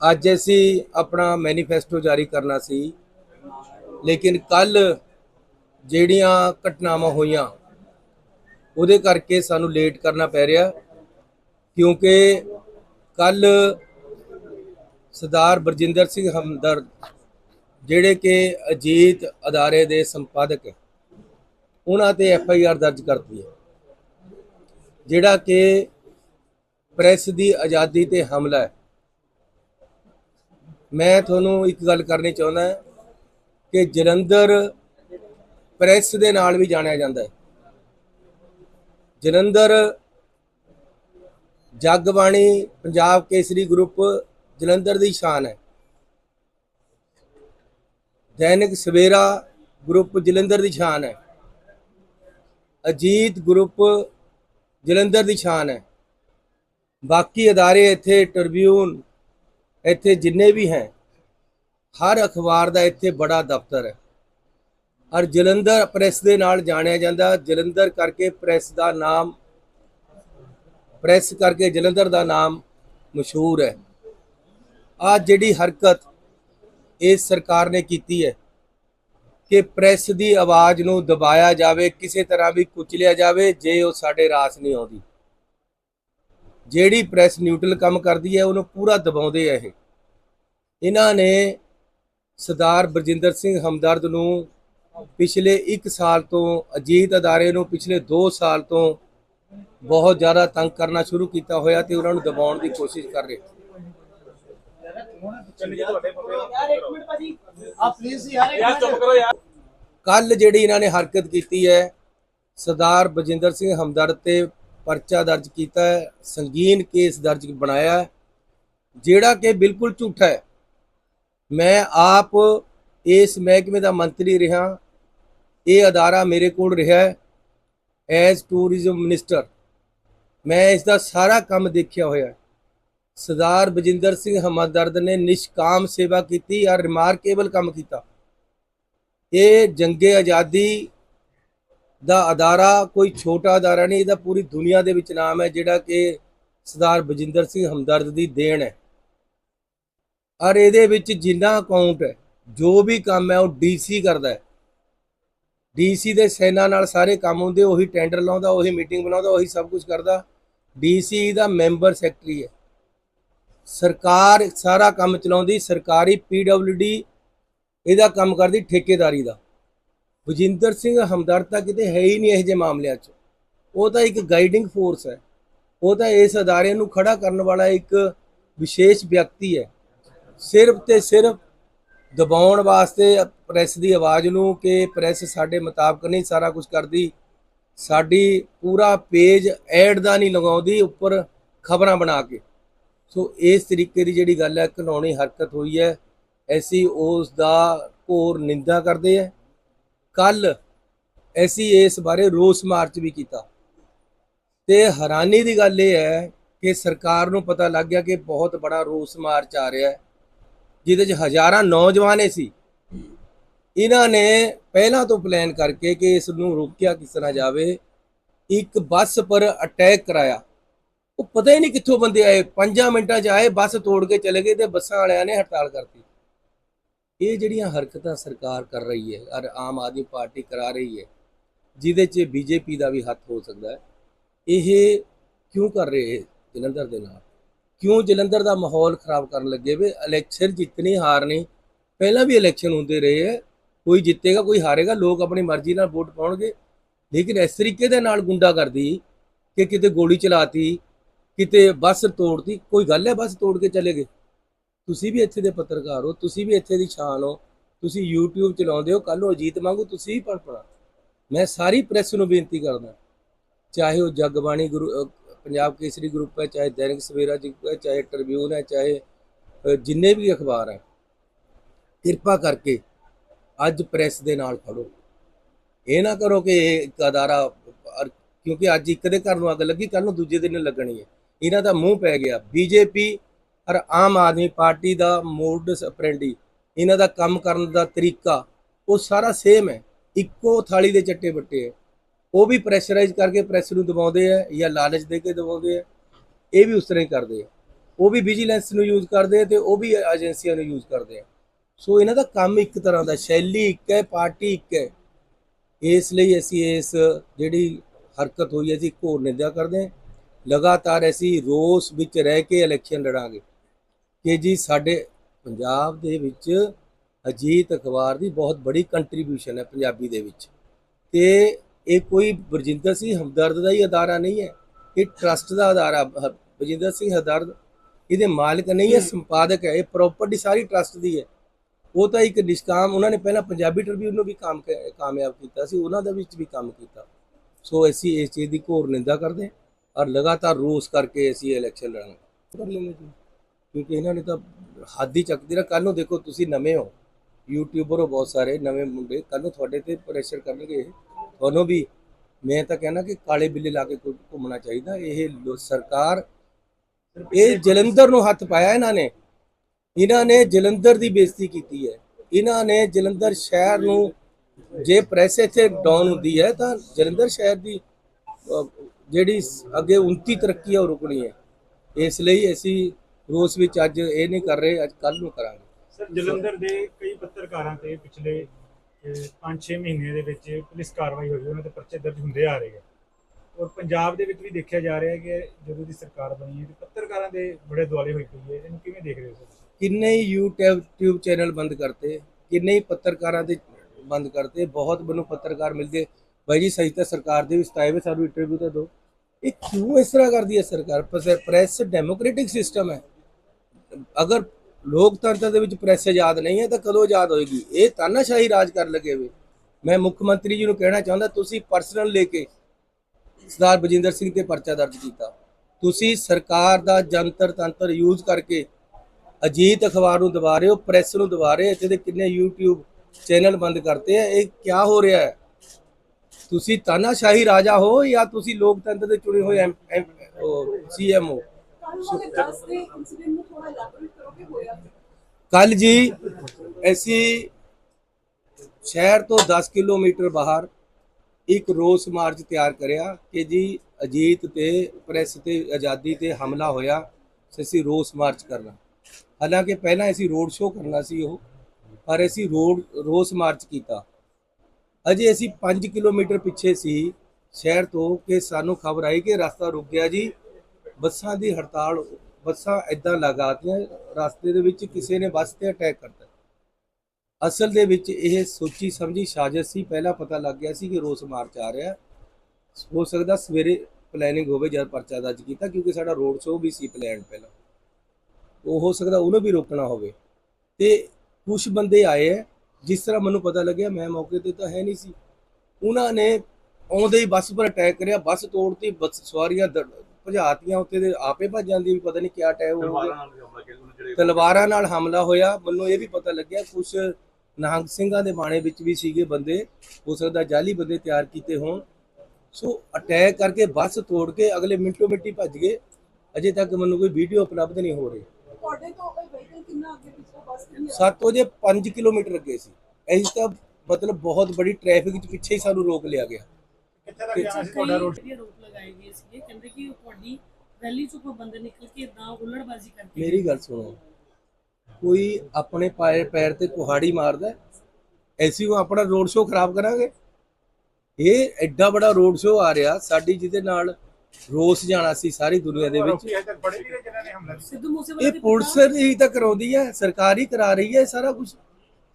ਅੱਜ ਅਸੀਂ ਆਪਣਾ ਮੈਨੀਫੈਸਟੋ ਜਾਰੀ ਕਰਨਾ ਸੀ। ਲੇਕਿਨ ਕੱਲ ਜਿਹੜੀਆਂ ਘਟਨਾਵਾਂ ਹੋਈਆਂ, ਉਹਦੇ ਕਰਕੇ ਸਾਨੂੰ ਲੇਟ ਕਰਨਾ ਪੈ ਰਿਹਾ। ਕਿਉਂਕਿ ਕੱਲ ਸਰਦਾਰ ਬਰਜਿੰਦਰ ਸਿੰਘ ਹਮਦਰਦ, ਜਿਹੜੇ ਕਿ ਅਜੀਤ ਅਦਾਰੇ ਦੇ ਸੰਪਾਦਕ ਉਹਨਾਂ ਤੇ ਐਫ ਆਈ ਆਰ ਦਰਜ ਕਰਤੀ ਹੈ। ਜਿਹੜਾ ਕਿ ਪ੍ਰੈਸ ਦੀ ਆਜ਼ਾਦੀ ਤੇ ਹਮਲਾ ਹੈ। ਮੈਂ ਤੁਹਾਨੂੰ ਇੱਕ ਗੱਲ ਕਰਨੀ ਚਾਹੁੰਦਾ ਕਿ ਜਲੰਧਰ ਪ੍ਰੈਸ ਦੇ ਨਾਲ ਵੀ ਜਾਣਿਆ ਜਾਂਦਾ ਹੈ। ਜਲੰਧਰ ਜਗਬਾਣੀ ਪੰਜਾਬ ਕੇਸਰੀ ਗਰੁੱਪ ਜਲੰਧਰ ਦੀ ਸ਼ਾਨ ਹੈ। ਦੈਨਿਕ ਸਵੇਰਾ ਗਰੁੱਪ ਜਲੰਧਰ ਦੀ ਸ਼ਾਨ ਹੈ। ਅਜੀਤ ਗਰੁੱਪ ਜਲੰਧਰ ਦੀ ਸ਼ਾਨ ਹੈ। ਬਾਕੀ ਅਦਾਰੇ ਇੱਥੇ ਟ੍ਰਿਬਿਊਨ ਇੱਥੇ ਜਿੰਨੇ ਵੀ ਹੈ, ਹਰ ਅਖਬਾਰ ਦਾ ਇੱਥੇ ਬੜਾ ਦਫ਼ਤਰ ਹੈ। ਔਰ ਜਲੰਧਰ ਪ੍ਰੈਸ ਦੇ ਨਾਲ ਜਾਣਿਆ ਜਾਂਦਾ, ਜਲੰਧਰ ਕਰਕੇ ਪ੍ਰੈਸ ਦਾ ਨਾਮ, ਪ੍ਰੈਸ ਕਰਕੇ ਜਲੰਧਰ ਦਾ ਨਾਮ ਮਸ਼ਹੂਰ ਹੈ। ਆ ਜਿਹੜੀ ਹਰਕਤ ਇਸ ਸਰਕਾਰ ਨੇ ਕੀਤੀ ਹੈ ਕਿ ਪ੍ਰੈਸ ਦੀ ਆਵਾਜ਼ ਨੂੰ ਦਬਾਇਆ ਜਾਵੇ, ਕਿਸੇ ਤਰ੍ਹਾਂ ਵੀ ਕੁਚਲਿਆ ਜਾਵੇ, ਜੇ ਉਹ ਸਾਡੇ ਰਾਸ ਨਹੀਂ ਆਉਂਦੀ। ਜਿਹੜੀ ਪ੍ਰੈਸ ਨਿਊਟਰਲ ਕੰਮ ਕਰਦੀ ਹੈ, ਉਹਨੂੰ ਪੂਰਾ ਦਬਾਉਂਦੇ ਆ ਇਹ। ਇਹਨਾਂ ਨੇ ਸਰਦਾਰ ਬਰਜਿੰਦਰ ਸਿੰਘ ਹਮਦਰਦ ਨੂੰ ਪਿਛਲੇ 1 ਸਾਲ ਤੋਂ, ਅਜੀਤ ਅਦਾਰੇ ਨੂੰ ਪਿਛਲੇ 2 ਸਾਲ ਤੋਂ ਬਹੁਤ ਜ਼ਿਆਦਾ ਤੰਗ ਕਰਨਾ ਸ਼ੁਰੂ ਕੀਤਾ ਹੋਇਆ ਤੇ ਉਹਨਾਂ ਨੂੰ ਦਬਾਉਣ ਦੀ ਕੋਸ਼ਿਸ਼ ਕਰ ਰਹੇ। ਕੱਲ ਜਿਹੜੀ ਇਹਨਾਂ ਨੇ ਹਰਕਤ ਕੀਤੀ ਹੈ, ਸਰਦਾਰ ਬਜਿੰਦਰ ਸਿੰਘ ਹਮਦਰਦ ਤੇ ਪਰਚਾ ਦਰਜ ਕੀਤਾ ਹੈ, ਸੰਗੀਨ ਕੇਸ ਦਰਜ ਬਣਾਇਆ ਜਿਹੜਾ ਕਿ ਬਿਲਕੁਲ ਝੂਠਾ ਹੈ। ਮੈਂ ਆਪ ਇਸ ਮਹਿਕਮੇ ਦਾ ਮੰਤਰੀ ਰਿਹਾ। ਇਹ ਅਦਾਰਾ ਮੇਰੇ ਕੋਲ ਰਿਹਾ ਐਜ਼ ਟੂਰਿਜ਼ਮ ਮਿਨਿਸਟਰ। ਮੈਂ ਇਸ ਦਾ ਸਾਰਾ ਕੰਮ ਦੇਖਿਆ ਹੋਇਆ ਸਰਦਾਰ ਬਜਿੰਦਰ ਸਿੰਘ ਹਮਦਰਦ ਨੇ ਨਿਸ਼ਕਾਮ ਸੇਵਾ ਕੀਤੀ ਔਰ ਰਿਮਾਰਕੇਬਲ ਕੰਮ ਕੀਤਾ। ਇਹ ਜੰਗੇ ਆਜ਼ਾਦੀ ਦਾ ਅਦਾਰਾ ਕੋਈ ਛੋਟਾ ਅਦਾਰਾ ਨਹੀਂ, ਇਹਦਾ ਪੂਰੀ ਦੁਨੀਆ ਦੇ ਵਿੱਚ ਨਾਮ ਹੈ, ਜਿਹੜਾ ਕਿ ਸਰਦਾਰ ਬਜਿੰਦਰ ਸਿੰਘ ਹਮਦਰਦ ਦੀ ਦੇਣ ਹੈ। ਔਰ ਇਹਦੇ ਵਿੱਚ ਜਿੰਨਾ ਅਕਾਊਂਟ ਹੈ, ਜੋ ਵੀ ਕੰਮ ਹੈ, ਉਹ ਡੀਸੀ ਕਰਦਾ ਹੈ। ਡੀਸੀ ਦੇ ਸੈਨਾ ਨਾਲ ਸਾਰੇ ਕੰਮ ਹੁੰਦੇ, ਉਹੀ ਟੈਂਡਰ ਲਾਉਂਦਾ, ਉਹੀ ਮੀਟਿੰਗ ਬਣਾਉਂਦਾ, ਉਹੀ ਸਭ ਕੁਝ ਕਰਦਾ। ਡੀਸੀ ਦਾ ਮੈਂਬਰ ਸੈਕਟਰੀ ਹੈ। ਸਰਕਾਰ ਸਾਰਾ ਕੰਮ ਚਲਾਉਂਦੀ, ਸਰਕਾਰੀ ਪੀਡਬਲਯੂਡੀ ਇਹਦਾ ਕੰਮ ਕਰਦੀ ਠੇਕੇਦਾਰੀ ਦਾ। ਬਜਿੰਦਰ ਸਿੰਘ ਹਮਦਰਦ ਤਾਂ ਕਿਤੇ ਹੈ ਹੀ ਨਹੀਂ ਇਹ ਜਿਹੇ ਮਾਮਲਿਆਂ 'ਚ। ਉਹ ਤਾਂ ਇੱਕ ਗਾਈਡਿੰਗ ਫੋਰਸ ਹੈ। ਉਹ ਤਾਂ ਇਸ ਅਦਾਰੇ ਨੂੰ ਖੜਾ ਕਰਨ ਵਾਲਾ ਇੱਕ ਵਿਸ਼ੇਸ਼ ਵਿਅਕਤੀ ਹੈ। ਸਿਰਫ ਤੇ ਸਿਰਫ ਦਬਾਉਣ ਵਾਸਤੇ ਪ੍ਰੈਸ ਦੀ ਆਵਾਜ਼ ਨੂੰ ਕਿ ਪ੍ਰੈਸ ਸਾਡੇ ਮੁਤਾਬਕ ਨਹੀਂ ਸਾਰਾ ਕੁਝ ਕਰਦੀ। ਸਾਡੀ ਪੂਰਾ ਪੇਜ ਐਡ ਦਾ ਨਹੀਂ ਲਗਾਉਂਦੀ, ਉੱਪਰ ਖਬਰਾਂ ਬਣਾ ਕੇ। ਸੋ ਇਸ ਤਰੀਕੇ ਦੀ ਜਿਹੜੀ ਗੱਲ ਹੈ ਘਿਨਾਉਣੀ ਹਰਕਤ ਹੋਈ ਹੈ। ਅਸੀਂ ਉਸ ਦਾ ਘੋਰ ਨਿੰਦਾ ਕਰਦੇ ਹਾਂ। ਕੱਲ ਅਸੀਂ ਇਸ ਬਾਰੇ ਰੋਸ ਮਾਰਚ ਵੀ ਕੀਤਾ। ਤੇ ਹੈਰਾਨੀ ਦੀ ਗੱਲ ਇਹ ਹੈ ਕਿ ਸਰਕਾਰ ਨੂੰ ਪਤਾ ਲੱਗ ਗਿਆ ਕਿ ਬਹੁਤ ਬੜਾ ਰੋਸ ਮਾਰਚ ਆ ਰਿਹਾ ਹੈ, ਜਿਹਦੇ 'ਚ ਹਜ਼ਾਰਾਂ ਨੌਜਵਾਨੇ ਸੀ। ਇਹਨਾਂ ਨੇ ਪਹਿਲਾਂ ਤੋਂ ਪਲਾਨ ਕਰਕੇ ਕਿ ਇਸ ਨੂੰ ਰੋਕਿਆ ਕਿਸ ਤਰ੍ਹਾਂ ਜਾਵੇ। ਇੱਕ ਬੱਸ ਪਰ ਅਟੈਕ ਕਰਾਇਆ। ਉਹ ਪਤਾ ਹੀ ਨਹੀਂ ਕਿੱਥੋਂ ਬੰਦੇ ਆਏ 5 ਮਿੰਟਾਂ 'ਚ ਆਏ, ਬੱਸ ਤੋੜ ਕੇ ਚਲੇ ਗਏ ਤੇ ਬੱਸਾਂ ਵਾਲਿਆਂ ਨੇ ਹੜਤਾਲ ਕਰਤੀ। ਇਹ ਜਿਹੜੀਆਂ ਹਰਕਤਾਂ ਸਰਕਾਰ ਕਰ ਰਹੀ ਹੈ ਔਰ ਆਮ ਆਦਮੀ ਪਾਰਟੀ ਕਰਾ ਰਹੀ ਹੈ, ਜਿਹਦੇ 'ਚ ਬੀਜੇਪੀ ਦਾ ਵੀ ਹੱਥ ਹੋ ਸਕਦਾ ਹੈ, ਇਹ ਕਿਉਂ ਕਰ ਰਹੇ ਜਲੰਧਰ ਦੇ ਨਾਲ? ਕਿਉਂ ਜਲੰਧਰ ਦਾ ਮਾਹੌਲ ਖਰਾਬ ਕਰਨ ਲੱਗੇ ਵੇ? ਇਲੈਕਸ਼ਨ ਜਿੱਤਣੀ ਹਾਰਨੀ, ਪਹਿਲਾਂ ਵੀ ਇਲੈਕਸ਼ਨ ਹੁੰਦੇ ਰਹੇ ਹੈ, ਕੋਈ ਜਿੱਤੇਗਾ, ਕੋਈ ਹਾਰੇਗਾ, ਲੋਕ ਆਪਣੀ ਮਰਜ਼ੀ ਨਾਲ ਵੋਟ ਪਾਉਣਗੇ, ਲੇਕਿਨ ਇਸ ਤਰੀਕੇ ਦੇ ਨਾਲ ਗੁੰਡਾ ਕਰਦੀ ਕਿ ਕਿਤੇ ਗੋਲੀ ਚਲਾਤੀ, ਕਿਤੇ ਬੱਸ ਤੋੜਤੀ, ਕੋਈ ਗੱਲ ਹੈ ਬੱਸ ਤੋੜ ਕੇ ਚਲੇ ਗਏ? ਤੁਸੀਂ ਵੀ ਇੱਥੇ ਦੇ ਪੱਤਰਕਾਰ ਹੋ, ਤੁਸੀਂ ਵੀ ਇੱਥੇ ਦੀ ਸ਼ਾਨ ਹੋ, ਤੁਸੀਂ YouTube ਚਲਾਉਂਦੇ ਹੋ ਕੱਲ ਨੂੰ ਅਜੀਤ ਵਾਂਗੂ ਤੁਸੀਂ ਵੀ ਪੜਪੜਾ ਮੈਂ ਸਾਰੀ ਪ੍ਰੈਸ ਨੂੰ ਬੇਨਤੀ ਕਰਦਾ, ਚਾਹੇ ਉਹ ਜਗਬਾਣੀ ਗੁਰੂ, ਅਹ, ਪੰਜਾਬ ਕੇਸਰੀ ਗਰੁੱਪ ਹੈ, ਚਾਹੇ ਦੈਨਿਕ ਸਵੇਰਾ ਗਰੁੱਪ ਹੈ, ਚਾਹੇ ਟ੍ਰਿਬਿਊਨ ਹੈ, ਚਾਹੇ ਜਿੰਨੇ ਵੀ ਅਖਬਾਰ ਹੈ, ਕਿਰਪਾ ਕਰਕੇ ਅੱਜ ਪ੍ਰੈਸ ਦੇ ਨਾਲ ਖੜੋ। ਇਹ ਨਾ ਕਰੋ ਕਿ ਇਹ ਇੱਕ ਅਦਾਰਾ ਕਿਉਂਕਿ ਅੱਜ ਇੱਕ ਦੇ ਘਰ ਨੂੰ ਅੱਗ ਲੱਗੀ ਕੱਲ ਨੂੰ ਦੂਜੇ ਦਿਨ ਲੱਗਣੀ ਹੈ। ਇਹਨਾਂ ਦਾ ਮੂੰਹ ਪੈ ਗਿਆ। ਬੀਜੇਪੀ ਪਰ ਆਮ ਆਦਮੀ ਪਾਰਟੀ ਦਾ ਮੋਡਸ ਅਪਰੈਂਡੀ, ਇਹਨਾਂ ਦਾ ਕੰਮ ਕਰਨ ਦਾ ਤਰੀਕਾ, ਉਹ ਸਾਰਾ ਸੇਮ ਹੈ। ਇੱਕੋ ਥਾਲੀ ਦੇ ਚੱਟੇ ਬੱਟੇ ਹੈ। ਉਹ ਵੀ ਪ੍ਰੈਸ਼ਰਾਈਜ਼ ਕਰਕੇ ਪ੍ਰੈਸ ਨੂੰ ਦਬਾਉਂਦੇ ਆ ਜਾਂ ਲਾਲਚ ਦੇ ਕੇ ਦਬਾਉਂਦੇ ਆ ਇਹ ਵੀ ਉਸ ਤਰ੍ਹਾਂ ਹੀ ਕਰਦੇ ਆ ਉਹ ਵੀ ਵਿਜੀਲੈਂਸ ਨੂੰ ਯੂਜ਼ ਕਰਦੇ ਆ ਤੇ ਉਹ ਵੀ ਏਜੰਸੀਆਂ ਨੂੰ ਯੂਜ਼ ਕਰਦੇ ਆ ਸੋ ਇਹਨਾਂ ਦਾ ਕੰਮ ਇੱਕ ਤਰ੍ਹਾਂ ਦਾ, ਸ਼ੈਲੀ ਇੱਕ ਹੈ, ਪਾਰਟੀ ਇੱਕ ਹੈ। ਇਸ ਲਈ ਅਸੀਂ ਇਸ ਜਿਹੜੀ ਹਰਕਤ ਹੋਈ ਹੈ, ਅਸੀਂ ਘੋਰ ਨਿੰਦਿਆ ਕਰਦੇ ਹਾਂ। ਲਗਾਤਾਰ ਅਸੀਂ ਰੋਸ ਵਿੱਚ ਰਹਿ ਕੇ ਇਲੈਕਸ਼ਨ ਲੜਾਂਗੇ। ਕਿ ਜੀ ਸਾਡੇ ਪੰਜਾਬ ਦੇ ਵਿੱਚ ਅਜੀਤ ਅਖਬਾਰ ਦੀ ਬਹੁਤ ਬੜੀ ਕੰਟਰੀਬਿਊਸ਼ਨ ਹੈ ਪੰਜਾਬੀ ਦੇ ਵਿੱਚ। ਤੇ ਇਹ ਕੋਈ ਬਰਜਿੰਦਰ ਸਿੰਘ ਹਮਦਰਦ ਦਾ ਹੀ ਅਦਾਰਾ ਨਹੀਂ ਹੈ, ਇਹ ਟਰਸਟ ਦਾ ਅਦਾਰਾ ਹ- ਬਰਜਿੰਦਰ ਸਿੰਘ ਹਮਦਰਦ, ਇਹਦੇ ਮਾਲਕ ਨਹੀਂ ਹੈ, ਸੰਪਾਦਕ ਹੈ, ਇਹ ਪ੍ਰੋਪਰਟੀ ਸਾਰੀ ਟਰਸਟ ਦੀ ਹੈ। ਉਹ ਤਾਂ ਇੱਕ ਨਿਸ਼ਕਾਮ, ਉਹਨਾਂ ਨੇ ਪਹਿਲਾਂ ਪੰਜਾਬੀ ਟ੍ਰਿਬਿਊਨ ਨੂੰ ਵੀ ਕੰਮ ਕ- ਕਾਮਯਾਬ ਕੀਤਾ ਸੀ, ਉਹਨਾਂ ਦੇ ਵਿੱਚ ਵੀ ਕੰਮ ਕੀਤਾ। ਸੋ ਅਸੀਂ ਇਸ ਚੀਜ਼ ਦੀ ਘੋਰ ਨਿੰਦਾ ਕਰਦੇ ਹਾਂ ਔਰ ਲਗਾਤਾਰ ਰੋਸ ਕਰਕੇ ਅਸੀਂ ਇਲੈਕਸ਼ਨ ਲੜਾਂਗੇ। ਕਰ ਲੈਂਦੇ ਜੀ। ਕਿਉਂਕਿ ਇਹਨਾਂ ਨੇ ਤਾਂ ਹੱਦ ਹੀ ਚੱਕਦੀ ਨਾ ਕੱਲ ਨੂੰ ਦੇਖੋ ਤੁਸੀਂ ਨਵੇਂ ਹੋ। ਯੂਟਿਊਬਰ ਹੋ ਬਹੁਤ ਸਾਰੇ, ਨਵੇਂ ਮੁੰਡੇ ਕੱਲ ਨੂੰ ਤੁਹਾਡੇ ਤੇ ਪ੍ਰੈਸ਼ਰ ਕਰਨਗੇ ਇਹ। ਤੁਹਾਨੂੰ ਵੀ, ਮੈਂ ਤਾਂ ਕਹਿਣਾ ਕਿ ਕਾਲੇ ਬਿੱਲੇ ਲਾ ਕੇ ਘੁ- ਘੁੰਮਣਾ ਚਾਹੀਦਾ। ਇਹ ਲੋ- ਸਰਕਾਰ, ਇਹ ਜਲੰਧਰ ਨੂੰ ਹੱਥ ਪਾਇਆ ਇਹਨਾਂ ਨੇ। ਇਹਨਾਂ ਨੇ ਜਲੰਧਰ ਦੀ ਬੇਇੱਜ਼ਤੀ ਕੀਤੀ ਹੈ। ਇਹਨਾਂ ਨੇ ਜਲੰਧਰ ਸ਼ਹਿਰ ਨੂੰ, ਜੇ ਪ੍ਰੈਸ ਇੱਥੇ ਡਾਊਨ ਹੁੰਦੀ ਹੈ, ਤਾਂ ਜਲੰਧਰ ਸ਼ਹਿਰ ਦੀ ਜਿਹੜੀ ਅੱਗੇ ਉਨਤੀ ਤਰੱਕੀ ਹੈ ਉਹ ਰੁਕਣੀ ਹੈ। ਇਸ ਲਈ ਅਸੀਂ ਰੋਸ ਵਿੱਚ ਅੱਜ ਇਹ ਨਹੀਂ ਕਰ ਰਹੇ ਅੱਜ ਕੱਲ ਨੂੰ ਕਰਾਂਗੇ। ਸਰ ਜਲੰਧਰ ਦੇ ਕਈ ਪੱਤਰਕਾਰਾਂ ਤੇ ਪਿਛਲੇ 5-6 ਮਹੀਨੇ ਦੇ ਵਿੱਚ ਪੁਲਿਸ ਕਾਰਵਾਈ ਹੋਈ ਉਹਨਾਂ ਤੇ ਪਰਚੇ ਦਰਜ ਹੁੰਦੇ ਆ ਰਹੇ ਹੈ ਔਰ ਪੰਜਾਬ ਦੇ ਵਿੱਚ ਵੀ ਦੇਖਿਆ ਜਾ ਰਿਹਾ ਹੈ ਕਿ ਜਦੋਂ ਦੀ ਸਰਕਾਰ ਬਣੀ ਹੈ ਤੇ ਪੱਤਰਕਾਰਾਂ ਦੇ ਬੜੇ ਦੁਆਲੇ ਹੋਈ ਪਈ ਹੈ। ਇਹਨੂੰ ਕਿਵੇਂ ਦੇਖ ਰਹੇ ਹੋ ਸਰ? ਕਿੰਨੇ ਹੀ YouTube ਟਿਊਬ ਚੈਨਲ ਬੰਦ ਕਰਤੇ ਕਿੰਨੇ ਹੀ ਪੱਤਰਕਾਰਾਂ ਦੇ ਬੰਦ ਕਰਤੇ ਬਹੁਤ ਮੈਨੂੰ ਪੱਤਰਕਾਰ ਮਿਲਦੇ ਬਾਈ ਜੀ ਸਹੀ ਤਾਂ ਸਰਕਾਰ ਦੇ ਵੀ ਸਤਾਏ ਵੇ ਸਾਨੂੰ ਇੰਟਰਵਿਊ ਤਾਂ ਦਿਓ। ਇਹ ਕਿਉਂ ਇਸ ਤਰ੍ਹਾਂ ਕਰਦੀ ਹੈ ਸਰਕਾਰ? ਪ੍ਰੈਸ ਡੈਮੋਕ੍ਰੈਟਿਕ ਸਿਸਟਮ ਹੈ। ਅਗਰ ਲੋਕਤੰਤਰ ਦੇ ਵਿੱਚ ਪ੍ਰੈਸ ਆਜ਼ਾਦ ਨਹੀਂ ਹੈ ਤਾਂ ਕਦੋਂ ਆਜ਼ਾਦ ਹੋਏਗੀ? ਇਹ ਤਾਨਾਸ਼ਾਹੀ ਰਾਜ ਕਰਨ ਲੱਗੇ ਵੇ ਮੈਂ ਮੁੱਖ ਮੰਤਰੀ ਜੀ ਨੂੰ ਕਹਿਣਾ ਚਾਹੁੰਦਾ, ਤੁਸੀਂ ਪਰਸਨਲ ਲੈ ਕੇ ਸਰਦਾਰ ਬਜਿੰਦਰ ਸਿੰਘ ਤੇ ਪਰਚਾ ਦਰਜ ਕੀਤਾ। ਤੁਸੀਂ ਸਰਕਾਰ ਦਾ ਜੰਤਰ ਤੰਤਰ ਯੂਜ਼ ਕਰਕੇ ਅਜੀਤ ਅਖਬਾਰ ਨੂੰ ਦਬਾ ਰਹੇ ਹੋ, ਪ੍ਰੈਸ ਨੂੰ ਦਬਾ ਰਹੇ ਹੋ, ਇੱਥੇ ਦੇ ਕਿੰਨੇ YouTube ਚੈਨਲ ਬੰਦ ਕਰਤੇ ਆ, ਇਹ ਕੀ ਹੋ ਰਿਹਾ ਹੈ? ਤੁਸੀਂ ਤਾਨਾਸ਼ਾਹੀ ਰਾਜਾ ਹੋ ਜਾਂ ਤੁਸੀਂ ਲੋਕਤੰਤਰ ਦੇ ਚੁਣੇ ਹੋਏ ਐਮ ਸੀਐਮ ਹੋ ਤੁਹਾਨੂੰ ਉਹਦੇ 10 ਦੇ ਇਨਸੀਡੈਂਟ ਨੂੰ ਥੋੜਾ ਇਲੈਬੋਰੇਟ ਕਰੋਗੇ ਹੋਇਆ ਕੱਲ ਜੀ ਅਸੀਂ ਸ਼ਹਿਰ ਤੋਂ 10 ਕਿਲੋਮੀਟਰ ਬਾਹਰ ਇੱਕ ਰੋਸ ਮਾਰਚ ਤਿਆਰ ਕਰਿਆ ਕਿ ਜੀ ਅਜੀਤ ਤੇ ਪ੍ਰੈਸ ਤੇ ਆਜ਼ਾਦੀ ਤੇ ਹਮਲਾ ਹੋਇਆ ਅਸੀਂ ਰੋਸ ਮਾਰਚ ਕਰਨਾ। ਹਾਲਾਂਕਿ ਪਹਿਲਾਂ ਅਸੀਂ ਰੋਡ ਸ਼ੋਅ ਕਰਨਾ ਸੀ ਉਹ ਪਰ ਅਸੀਂ ਰੋਡ ਰੋਸ ਮਾਰਚ ਕੀਤਾ। ਅਜੇ ਅਸੀਂ 5 ਕਿਲੋਮੀਟਰ ਪਿੱਛੇ ਸੀ ਸ਼ਹਿਰ ਤੋਂ ਕਿ ਸਾਨੂੰ ਖਬਰ ਆਈ ਕਿ ਰਸਤਾ ਰੁਕ ਗਿਆ ਜੀ। ਬੱਸਾਂ ਦੀ ਹੜਤਾਲ, ਬੱਸਾਂ ਇਦਾਂ ਲਗਾਤੀਆਂ ਰਸਤੇ ਦੇ ਵਿੱਚ ਕਿਸੇ ਨੇ ਬੱਸ ਤੇ ਅਟੈਕ ਕਰਤਾ। ਅਸਲ ਦੇ ਵਿੱਚ ਇਹ ਸੋਚੀ ਸਮਝੀ ਸਾਜ਼ਿਸ਼ ਸੀ। ਪਹਿਲਾਂ ਪਤਾ ਲੱਗ ਗਿਆ ਸੀ ਕਿ ਰੋਸ ਮਾਰਚ ਆ ਰਿਹਾ। ਹੋ ਸਕਦਾ ਸਵੇਰੇ ਪਲੈਨਿੰਗ ਹੋਵੇ ਜਦ ਪਰਚਾ ਦਰਜ ਕੀਤਾ, ਕਿਉਂਕਿ ਸਾਡਾ ਰੋਡ ਸ਼ੋਅ ਵੀ ਸੀ ਪਲਾਨ ਪਹਿਲਾਂ। ਉਹ ਹੋ ਸਕਦਾ ਉਹਨੂੰ ਵੀ ਰੋਕਣਾ ਹੋਵੇ। ਤੇ ਕੁਝ ਬੰਦੇ ਆਏ ਹੈ ਜਿਸ ਤਰ੍ਹਾਂ ਮੈਨੂੰ ਪਤਾ ਲੱਗਿਆ, ਮੈਂ ਮੌਕੇ ਤੇ ਤਾਂ ਹੈ ਨਹੀਂ ਸੀ। ਉਹਨਾਂ ਨੇ ਆਉਂਦੇ ਹੀ ਬੱਸ ਪਰ ਅਟੈਕ ਕਰਿਆ। ਬੱਸ ਤੋੜਤੀ, ਬੱਸ ਸਵਾਰੀਆਂ ਦ- ਭਜਾਤੀਆਂ ਉੱਤੇ ਦੇ ਆਪੇ ਭੱਜ ਜਾਂਦੀ ਵੀ ਪਤਾ ਨਹੀਂ ਕਿਆ ਟਾਈਮ ਹੋ ਗਿਆ ਤਲਵਾਰਾਂ ਨਾਲ ਹਮਲਾ ਹੋਇਆ। ਮੈਨੂੰ ਇਹ ਵੀ ਪਤਾ ਲੱਗਿਆ ਕੁਝ ਨਿਹੰਗ ਸਿੰਘਾਂ ਦੇ ਬਾਣੇ ਵਿੱਚ ਵੀ ਸੀਗੇ ਬੰਦੇ। ਹੋ ਸਕਦਾ ਜਾਲੀ ਬੰਦੇ ਤਿਆਰ ਕੀਤੇ ਹੋਣ। ਸੋ ਅਟੈਕ ਕਰਕੇ ਬੱਸ ਤੋੜ ਕੇ ਅਗਲੇ ਮਿੰਟੋ ਮਿੰਟੀ ਭੱਜ ਗਏ। ਅਜੇ ਤੱਕ ਮੈਨੂੰ ਕੋਈ ਵੀਡੀਓ ਉਪਲਬਧ ਨਹੀਂ ਹੋ ਰਹੀ। ਤੁਹਾਡੇ ਤੋਂ ਵਹੀਕਲ ਕਿੰਨਾ ਅੱਗੇ ਪਿੱਛੇ ਬੱਸ ਕਿੰਨੀ 7 ਵਜੇ 5 ਕਿਲੋਮੀਟਰ ਅੱਗੇ ਸੀ। ਅਸੀਂ ਤਾਂ ਮਤਲਬ ਬਹੁਤ ਬੜੀ ਟ੍ਰੈਫਿਕ ਵਿੱਚ ਪਿੱਛੇ ਹੀ ਸਾਨੂੰ ਰੋਕ ਲਿਆ ਗਿਆ। ਕਿੱਥੇ ਤੱਕ ਜਾਣਾ ਸੀ? ਤੁਹਾਡਾ ਰੋਡ ਜਿਹੜੀ ਰੋਕ ਲਗਾਈ ਗਈ ਸੀ ਕਹਿੰਦੇ ਕਿ ਤੁਹਾਡੀ ਰੈਲੀ ਚੋਂ ਕੋਈ ਬੰਦੇ ਨਿਕਲ ਕੇ ਇਦਾਂ ਹੁੱਲੜਬਾਜ਼ੀ ਕਰਕੇ ਮੇਰੀ ਗੱਲ ਸੁਣੋ। ਕੋਈ ਆਪਣੇ ਪੈਰ ਪੈਰ ਤੇ ਕੁਹਾੜੀ ਮਾਰਦਾ? ਐਸੀ ਉਹ ਆਪਣਾ ਰੋਡ ਸ਼ੋਅ ਖਰਾਬ ਕਰਾਂਗੇ। ਇਹ ਐਡਾ ਬੜਾ ਰੋਡ ਸ਼ੋਅ ਆ ਰਿਹਾ ਸਾਡੀ ਜਿਹਦੇ ਨਾਲ ਰੋਸ ਜਾਣਾ ਸੀ ਸਾਰੀ ਦੁਨੀਆ ਦੇ ਵਿੱਚ। ਇਹ ਪੁਲਿਸ ਹੀ ਤਾਂ ਕਰਾਉਂਦੀ ਹੈ ਸਰਕਾਰ ਹੀ ਕਰਾ ਰਹੀ ਹੈ ਸਾਰਾ ਕੁਝ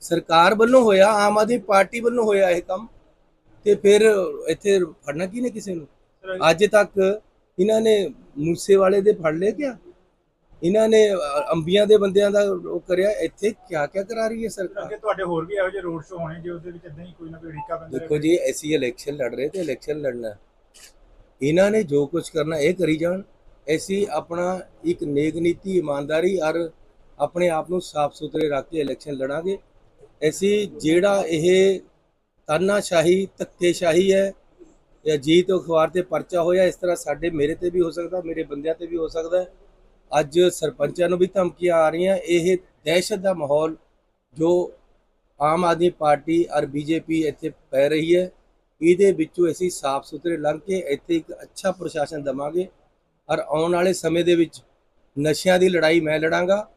ਸਰਕਾਰ ਵੱਲੋਂ ਹੋਇਆ ਆਮ ਆਦਮੀ ਪਾਰਟੀ ਵੱਲੋਂ ਹੋਇਆ ਇਹ ਕੰਮ। ਤੇ ਫਿਰ ਇੱਥੇ ਫੜਨਾ ਕੀ ਨੇ ਕਿਸੇ ਨੂੰ? ਅੱਜ ਤੱਕ ਇਹਨਾਂ ਨੇ ਮੂਸੇ ਵਾਲੇ ਦੇ ਫੜ ਲਏ ਕਿਆ? ਇਹਨਾਂ ਨੇ ਅੰਬੀਆਂ ਦੇ ਬੰਦਿਆਂ ਦਾ ਉਹ ਕਰਿਆ ਇੱਥੇ ਕਿਆ ਕਿਆ ਕਰਾ ਰਹੀ ਹੈ ਸਰਕਾਰ? ਅੱਗੇ ਤੁਹਾਡੇ ਹੋਰ ਵੀ ਇਹੋ ਜਿਹੇ ਰੋਡ ਸ਼ੋ ਹੋਣੇ ਜੇ ਉਹਦੇ ਵਿੱਚ ਇਦਾਂ ਹੀ ਕੋਈ ਨਾ ਕੋਈ ਰੀਕਾ ਬੰਦਾ ਦੇਖੋ ਜੀ ਐਸੀ ਇਲੈਕਸ਼ਨ ਲੜ ਰਹੇ ਤੇ ਇਲੈਕਸ਼ਨ ਲੜਨਾ। ਇਹਨਾਂ ਨੇ ਜੋ ਕੁਝ ਕਰਨਾ ਇਹ ਕਰੀ ਜਾਣ। ਐਸੀ ਆਪਣਾ ਇੱਕ ਨੇਕ ਨੀਤੀ ਇਮਾਨਦਾਰੀ ਔਰ ਆਪਣੇ ਆਪ ਨੂੰ ਸਾਫ਼ ਸੁਥਰੇ ਰੱਖ ਕੇ ਇਲੈਕਸ਼ਨ ਲੜਾਂਗੇ। ਐਸੀ ਜਿਹੜਾ ਇਹ ਤਾਨਾਸ਼ਾਹੀ, ਧੱਕੇਸ਼ਾਹੀ ਹੈ ਜਾਂ ਜੀਤ ਅਖਬਾਰ ਤੇ ਪਰਚਾ ਹੋਇਆ, ਇਸ ਤਰ੍ਹਾਂ ਸਾਡੇ ਮੇਰੇ ਤੇ ਵੀ ਹੋ ਸਕਦਾ, ਮੇਰੇ ਬੰਦਿਆਂ ਤੇ ਵੀ ਹੋ ਸਕਦਾ। ਅੱਜ ਸਰਪੰਚਾਂ ਨੂੰ ਵੀ ਧਮਕੀਆਂ ਆ ਰਹੀਆਂ, ਇਹ ਦਹਿਸ਼ਤ ਦਾ ਮਾਹੌਲ ਜੋ ਆਮ ਆਦਮੀ ਪਾਰਟੀ ਔਰ ਬੀਜੇਪੀ ਇੱਥੇ ਪੈ ਰਹੀ ਹੈ, ਇਹਦੇ ਵਿੱਚੋਂ ਅਸੀਂ ਸਾਫ਼ ਸੁਥਰੇ ਲੰਘ ਕੇ ਇੱਥੇ ਇੱਕ ਅੱਛਾ ਪ੍ਰਸ਼ਾਸਨ ਦਵਾਂਗੇ ਔਰ ਆਉਣ ਵਾਲੇ ਸਮੇਂ ਦੇ ਵਿੱਚ ਨਸ਼ਿਆਂ ਦੀ ਲੜਾਈ ਮੈਂ ਲੜਾਂਗਾ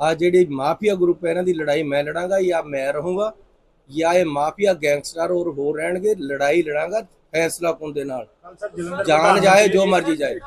ਆ ਜਿਹੜੀ ਮਾਫੀਆ ਗਰੁੱਪ ਹੈ, ਇਹਨਾਂ ਦੀ ਲੜਾਈ ਮੈਂ ਲੜਾਂਗਾ ਜਾਂ ਮੈਂ ਰਹੂੰਗਾ। ਜਾਂ ਇਹ ਮਾਫੀਆ ਗੈਂਗਸਟਰ ਹੋਰ ਹੋਰ ਰਹਿਣਗੇ ਲੜਾਈ ਲੜਾਂਗਾ ਫੈਸਲਾ ਕੁੰਨ ਦੇ ਨਾਲ। ਜਾਨ ਜਾਏ ਜੋ ਮਰਜ਼ੀ ਜਾਏ।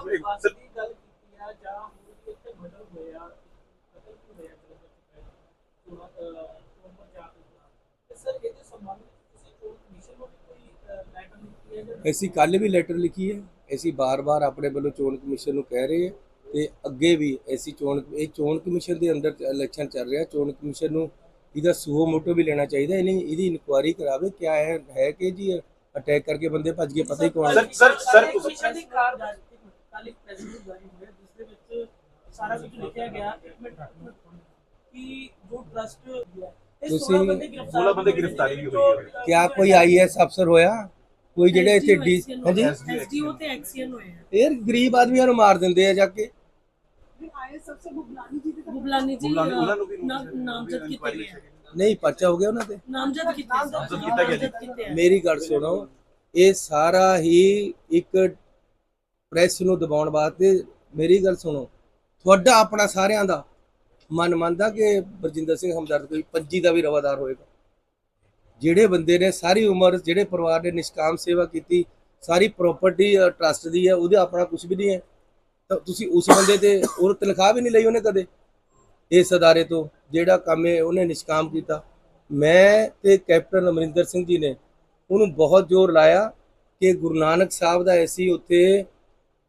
ਅਸੀਂ ਕੱਲ ਵੀ ਲੈਟਰ ਲਿਖੀ ਹੈ। ਅਸੀਂ ਬਾਰ-ਬਾਰ ਆਪਣੇ ਵੱਲੋਂ ਚੋਣ ਕਮਿਸ਼ਨ ਨੂੰ ਕਹਿ ਰਹੇ ਹਾਂ ਤੇ ਅੱਗੇ ਵੀ ਅਸੀਂ ਚੋਣ ਇਹ ਚੋਣ ਕਮਿਸ਼ਨ ਦੇ ਅੰਦਰ ਇਲੈਕਸ਼ਨ ਚੱਲ ਰਿਹਾ। ਚੋਣ ਕਮਿਸ਼ਨ ਨੂੰ ਇਹਦਾ ਸੂਓ ਮੋਟੋ ਵੀ ਲੈਣਾ ਚਾਹੀਦਾ ਇਹਨੇ ਇਹਦੀ ਇਨਕੁਆਇਰੀ ਕਰਾਵੇ ਕਿਆ ਹੈ ਹੈ ਕਿ ਜੀ ਅਟੈਕ ਕਰਕੇ ਬੰਦੇ ਭੱਜ ਗਏ ਪਤਾ ਹੀ ਕੌਣ ਸਰ ਸਰ ਸਰ ਤੁਸੀਂ ਕੱਲ ਇੱਕ ਪ੍ਰੈਜ਼ੈਂਟ ਜਾਰੀ ਹੋਇਆ ਜਿਸ ਦੇ ਵਿੱਚ ਸਾਰਾ ਕੁਝ ਲਿਖਿਆ ਗਿਆ। ਕਿ ਜੋ ਟਰਸਟ ਤੁਸੀਂ- 16 ਬੰਦੇ ਗ੍ਰਿਫਤਾਰ 16 ਬੰਦੇ ਗ੍ਰਿਫਤਾਰੀ ਵੀ ਹੋਈ ਹੈ। ਕਿਆ ਕੋਈ ਆਈਐਸ ਅਫਸਰ ਹੋਇਆ? ਕੋਈ ਜਿਹੜੇ ਇੱਥੇ ਡੀ ਹਾਂਜੀ? ਐਸਡੀਓ ਤੇ ਐਕਸੀਅਨ ਹੋਏ ਆ। ਇਹ ਗਰੀਬ ਆਦਮੀਆਂ ਨੂੰ ਮਾਰ ਦਿੰਦੇ ਆ ਜਾ ਕੇ। ਆਏ ਸਭ ਸੇ ਬੁਗਲਾਨੀ ਜੀ ਦੇ ਤਾਂ ਬੁਬਲਾਨੀ ਜੀ ਬੁਬਲਾਨੀ- ਉਹਨਾਂ ਨੂੰ ਵੀ ਨਾਮ- ਨਾਮਜ਼ਦ ਕੀਤੇ ਗਏ ਨਹੀਂ ਪਰਚਾ ਹੋ ਗਿਆ ਉਹਨਾਂ ਤੇ। ਨਾਮਜ਼ਦ ਕੀਤੇ ਗਿਆ ਜੀ। ਨਾਮਜ਼ਦ ਕੀਤੇ ਆ। ਮੇਰੀ ਗੱਲ ਸੁਣੋ ਇਹ ਸਾਰਾ ਹੀ ਇੱਕ ਪ੍ਰੈਸ ਨੂੰ ਦਬਾਉਣ ਵਾਸਤੇ ਮੇਰੀ ਗੱਲ ਸੁਣੋ। ਤੁਹਾਡਾ ਆਪਣਾ ਸਾਰਿਆਂ ਦਾ ਮਨ ਮੰਨਦਾ ਕਿ ਬਰਜਿੰਦਰ ਸਿੰਘ ਹਮਦਰਦ ਕੋਈ ਪੰਜੀ ਦਾ ਵੀ ਰਵਾਦਾਰ ਹੋਏਗਾ? ਜਿਹੜੇ ਬੰਦੇ ਨੇ ਸਾਰੀ ਉਮਰ ਜਿਹੜੇ ਪਰਿਵਾਰ ਨੇ ਨਿਸ਼ਕਾਮ ਸੇਵਾ ਕੀਤੀ ਸਾਰੀ ਪ੍ਰਾਪਰਟੀ ਟਰਸਟ ਦੀ ਹੈ ਉਹਦੇ ਆਪਣਾ ਕੁਝ ਵੀ ਨਹੀਂ ਹੈ। ਤਾਂ ਤੁਸੀਂ ਉਸ ਬੰਦੇ ਤੇ ਉਹ ਤਨਖਾਹ ਵੀ ਨਹੀਂ ਲਈ ਉਹਨੇ ਕਦੇ? ਇਸ ਅਦਾਰੇ ਤੋਂ ਜਿਹੜਾ ਕੰਮ ਹੈ ਉਹਨੇ ਨਿਸ਼ਕਾਮ ਕੀਤਾ। ਮੈਂ ਤੇ ਕੈਪਟਨ ਅਮਰਿੰਦਰ ਸਿੰਘ ਜੀ ਨੇ ਉਹਨੂੰ ਬਹੁਤ ਜ਼ੋਰ ਲਾਇਆ ਕਿ ਗੁਰੂ ਨਾਨਕ ਸਾਹਿਬ ਦਾ ਐਸੀ ਉੱਥੇ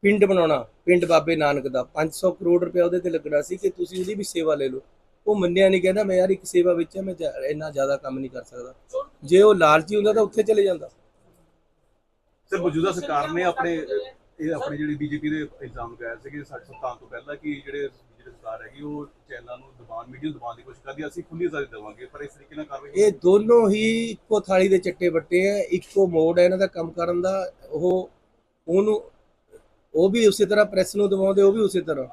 ਪਿੰਡ ਬਣਾਉਣਾ, ਪਿੰਡ ਬਾਬੇ ਨਾਨਕ ਦਾ। 500 ਕਰੋੜ ਰੁਪਏ ਉਹਦੇ ਤੇ ਲੱਗਣਾ ਸੀ ਕਿ ਤੁਸੀਂ ਉਹਦੀ ਵੀ ਸੇਵਾ ਲੈ ਲਓ। ਉਹ ਮੰਨਿਆ ਨਹੀਂ, ਕਹਿੰਦਾ ਮੈਂ ਯਾਰ ਇੱਕ ਸੇਵਾ ਵਿੱਚ ਮੈਂ ਇੰਨਾ ਜ਼ਿਆਦਾ ਕੰਮ ਨਹੀਂ ਕਰ ਸਕਦਾ। ਜੇ ਉਹ ਲਾਲਚੀ ਹੁੰਦਾ ਤਾਂ ਉੱਥੇ ਚਲੇ ਜਾਂਦਾ। ਸਰ, ਮੌਜੂਦਾ ਸਰਕਾਰ ਨੇ ਆਪਣੇ, ਇਹ ਆਪਣੀ ਜਿਹੜੀ ਬੀਜੇਪੀ ਦੇ ਇਲਜ਼ਾਮ ਲਗਾਇਆ ਸੀ ਕਿ ਸਾਡੇ ਸਤਾਨ ਤੋਂ ਪਹਿਲਾਂ ਕਿ ਜਿਹੜੇ ਜਿਹੜੀ ਸਰਕਾਰ ਹੈਗੀ ਉਹ ਚੈਨਲਾਂ ਨੂੰ ਦਬਾਨ ਮੀਡੀਆ ਨੂੰ ਦਬਾਉਣ ਦੀ ਕੋਸ਼ਿਸ਼ ਕਰਦੀ ਹੈ। ਅਸੀਂ ਖੁੱਲੀ ਆਜ਼ਾਦੀ ਦੇਵਾਂਗੇ ਪਰ ਇਸ ਤਰੀਕੇ ਨਾਲ ਕਾਰਵਾਈ ਇਹ ਦੋਨੋਂ ਹੀ ਇੱਕੋ ਥਾਲੀ ਦੇ ਚੱਟੇ ਬੱਟੇ ਆ ਇੱਕੋ ਮੋੜ ਹੈ ਇਹਨਾਂ ਦਾ ਕੰਮ ਕਰਨ ਦਾ ਉਹ ਉਹਨੂੰ ਉਹ ਵੀ ਉਸੇ ਤਰ੍ਹਾਂ ਪ੍ਰੈਸ ਨੂੰ ਦਬਾਉਂਦੇ ਉਹ ਵੀ ਉਸੇ ਤਰ੍ਹਾਂ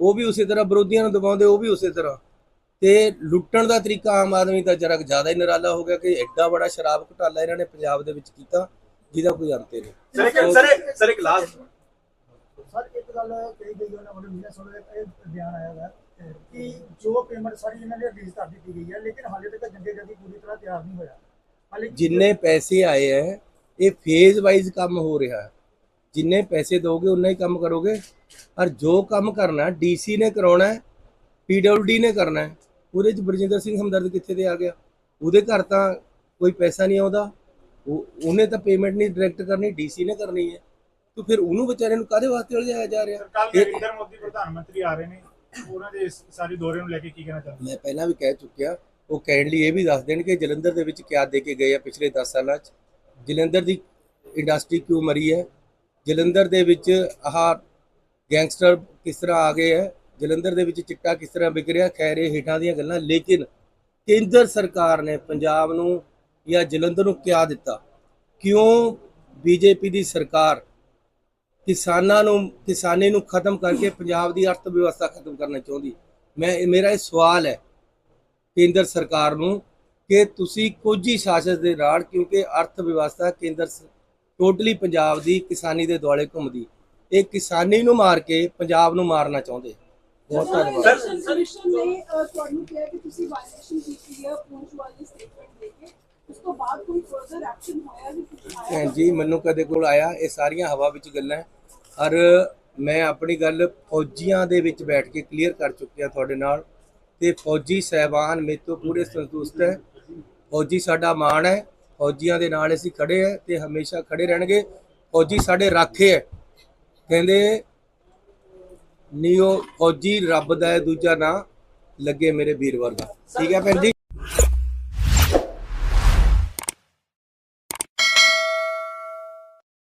ਉਹ ਵੀ ਉਸੇ ਤਰ੍ਹਾਂ ਵਿਰੋਧੀਆਂ ਨੂੰ ਦਬਾਉਂਦੇ ਉਹ ਵੀ ਉਸੇ ਤਰ੍ਹਾਂ ਤੇ ਲੁੱਟਣ ਦਾ ਤਰੀਕਾ ਆਮ ਆਦਮੀ ਦਾ ਜਰਾ ਜ਼ਿਆਦਾ ਹੀ ਨਿਰਾਲਾ ਹੋ ਗਿਆ ਕਿ ਐਡਾ ਬੜਾ ਸ਼ਰਾਬ ਘੁਟਾਲਾ ਇਹਨਾਂ ਨੇ ਪੰਜਾਬ ਦੇ ਵਿੱਚ ਕੀਤਾ ਜਿਹਦਾ ਕੋਈ ਅੰਤ ਹੀ ਨਹੀਂ ਸਰ ਇੱਕ ਸਰ ਇੱਕ- ਸਰ ਇੱਕ ਲਾਸਟ ਸਰ, ਇੱਕ ਗੱਲ ਕਹੀ ਗਈ ਉਹਨਾਂ ਵੱਲੋਂ ਮੀਡੀਆ ਸੁਣ ਇਹ ਬਿਆਨ ਆਇਆ ਹੈ ਕਿ ਜੋ ਪੇਮੈਂਟ ਸਾਰੀ ਇਹਨਾਂ ਨੇ ਰਿਲੀਜ਼ ਕਰ ਦਿੱਤੀ ਗਈ ਹੈ, ਲੇਕਿਨ ਹਾਲੇ ਤੱਕ ਜੰਗੇ ਜਦੀ ਪੂਰੀ ਤਰ੍ਹਾਂ ਤਿਆਰ ਨਹੀਂ ਹੋਇਆ। ਹਾਲੇ ਜਿੰਨੇ ਪੈਸੇ ਆਏ ਹੈ, ਇਹ ਫੇਜ਼ ਵਾਈਜ਼ ਕੰਮ ਹੋ ਰਿਹਾ ਹੈ। ਜਿੰਨੇ ਪੈਸੇ ਦੋਗੇ, ਉਨਾ ਹੀ ਕੰਮ ਕਰੋਗੇ। ਔਰ ਜੋ ਕੰਮ ਕਰਨਾ ਡੀਸੀ ਨੇ ਕਰਾਉਣਾ ਹੈ ਪੀਡਬਲਡੀ ਨੇ ਕਰਨਾ ਹੈ, ਉਹਦੇ ਚ ਬਰਜਿੰਦਰ ਸਿੰਘ ਹਮਦਰਦ ਕਿੱਥੇ ਤੇ ਆ ਗਿਆ? ਉਹਦੇ ਘਰ ਤਾਂ ਕੋਈ ਪੈਸਾ ਨਹੀਂ ਆਉਂਦਾ। ਉਹ, ਉਹਨੇ ਤਾਂ ਪੇਮੈਂਟ ਨਹੀਂ ਡਾਇਰੈਕਟ ਕਰਨੀ ਡੀਸੀ ਨੇ ਕਰਨੀ ਹੈ। ਤਾਂ ਫਿਰ ਉਹਨੂੰ ਵਿਚਾਰੇ ਨੂੰ ਕਾਹਦੇ ਵਾਸਤੇ ਉਲਝਾਇਆ ਜਾ ਰਿਹਾ? ਕੱਲ ਨਰਿੰਦਰ ਮੋਦੀ ਪ੍ਰਧਾਨ ਮੰਤਰੀ ਆ ਰਹੇ ਨੇ ਉਹਨਾਂ ਦੇ ਇਸ ਸਾਰੀ ਦੌਰੇ ਨੂੰ ਲੈ ਕੇ ਕੀ ਕਹਿਣਾ ਚਾਹੁੰਦੇ? ਮੈਂ ਪਹਿਲਾਂ ਵੀ ਕਹਿ ਚੁੱਕਿਆ ਉਹ ਕਾਈਂਡਲੀ ਇਹ ਵੀ ਦੱਸ ਦੇਣ ਕਿ ਜਲੰਧਰ ਦੇ ਵਿੱਚ ਕਿਆ ਦੇ ਕੇ ਗਏ ਆ ਪਿਛਲੇ 10 ਸਾਲਾਂ 'ਚ? ਜਲੰਧਰ ਦੀ ਇੰਡਸਟਰੀ ਕਿਉਂ ਮਰੀ ਹੈ? ਜਲੰਧਰ ਦੇ ਵਿੱਚ ਆਹ ਗੈਂਗਸਟਰ ਕਿਸ ਤਰ੍ਹਾਂ ਆ ਗਏ ਹੈ? ਜਲੰਧਰ ਦੇ ਵਿੱਚ ਚਿੱਟਾ ਕਿਸ ਤਰ੍ਹਾਂ ਵਿਕ ਰਿਹਾ? ਖੈਰ ਇਹ ਹੇਠਾਂ ਦੀਆਂ ਗੱਲਾਂ ਲੇਕਿਨ ਕੇਂਦਰ ਸਰਕਾਰ ਨੇ ਪੰਜਾਬ ਨੂੰ ਜਾਂ ਜਲੰਧਰ ਨੂੰ ਕਿਆ ਦਿੱਤਾ? ਕਿਉਂ ਬੀਜੇਪੀ ਦੀ ਸਰਕਾਰ ਕਿਸਾਨਾਂ ਨੂੰ ਕਿਸਾਨੀ ਨੂੰ ਖਤਮ ਕਰਕੇ ਪੰਜਾਬ ਦੀ ਅਰਥ ਵਿਵਸਥਾ ਖਤਮ ਕਰਨਾ ਚਾਹੁੰਦੀ। ਮੈਂ ਮੇਰਾ ਇਹ ਸਵਾਲ ਹੈ ਕੇਂਦਰ ਸਰਕਾਰ ਨੂੰ ਕਿ ਤੁਸੀਂ ਕੋਝੀ ਸ਼ਾਸਨ ਦੇ ਨਾਲ ਕਿਉਂਕਿ ਅਰਥ ਵਿਵਸਥਾ ਕੇਂਦਰ ਟੋਟਲੀ ਪੰਜਾਬ ਦੀ ਕਿਸਾਨੀ ਦੇ ਦੁਆਲੇ ਘੁੰਮਦੀ। ਇਹ ਕਿਸਾਨੀ ਨੂੰ ਮਾਰ ਕੇ ਪੰਜਾਬ ਨੂੰ ਮਾਰਨਾ ਚਾਹੁੰਦੇ। ਬਹੁਤ ਧੰਨਵਾਦ। ਇਲੈਕਸ਼ਨ ਕਮਿਸ਼ਨ ਨੇ ਤੁਹਾਨੂੰ ਕਿਹਾ ਕਿ ਤੁਸੀਂ ਵਾਇਲੇਸ਼ਨ ਕੀਤੀ ਹੈ ਪੂੰਛ ਵਾਲੀ ਉਸ ਤੋਂ ਬਾਅਦ ਕੋਈ ਫਰਦਰ ਐਕਸ਼ਨ ਹੋਇਆ ਨਹੀਂ ਭੈਣ ਜੀ, ਮੈਨੂੰ ਕਦੇ ਕੋਲ ਆਇਆ, ਇਹ ਸਾਰੀਆਂ ਹਵਾ ਵਿੱਚ ਗੱਲਾਂ ਹੈ। ਔਰ ਮੈਂ ਆਪਣੀ ਗੱਲ ਫੌਜੀਆਂ ਦੇ ਵਿੱਚ ਬੈਠ ਕੇ ਕਲੀਅਰ ਕਰ ਚੁੱਕਿਆ ਤੁਹਾਡੇ ਨਾਲ। ਤੇ ਫੌਜੀ ਸਹਿਬਾਨ ਮੇਰੇ ਤੋਂ ਪੂਰੇ ਸੰਤੁਸ਼ਟ ਹੈ। ਫੌਜੀ ਸਾਡਾ ਮਾਣ ਹੈ। ਫੌਜੀਆਂ ਦੇ ਨਾਲ ਅਸੀਂ ਖੜੇ ਹੈ ਤੇ ਹਮੇਸ਼ਾ ਖੜੇ ਰਹਿਣਗੇ। ਫੌਜੀ ਸਾਡੇ ਰਾਖੇ ਹੈ। ਕਹਿੰਦੇ, ਨੀਓ ਫੌਜੀ ਰੱਬ ਦਾ ਹੈ, ਦੂਜਾ ਨਾਂ ਲੱਗੇ ਮੇਰੇ ਵੀਰ ਵਰਗਾ। ਠੀਕ ਹੈ ਭੈਣ ਜੀ?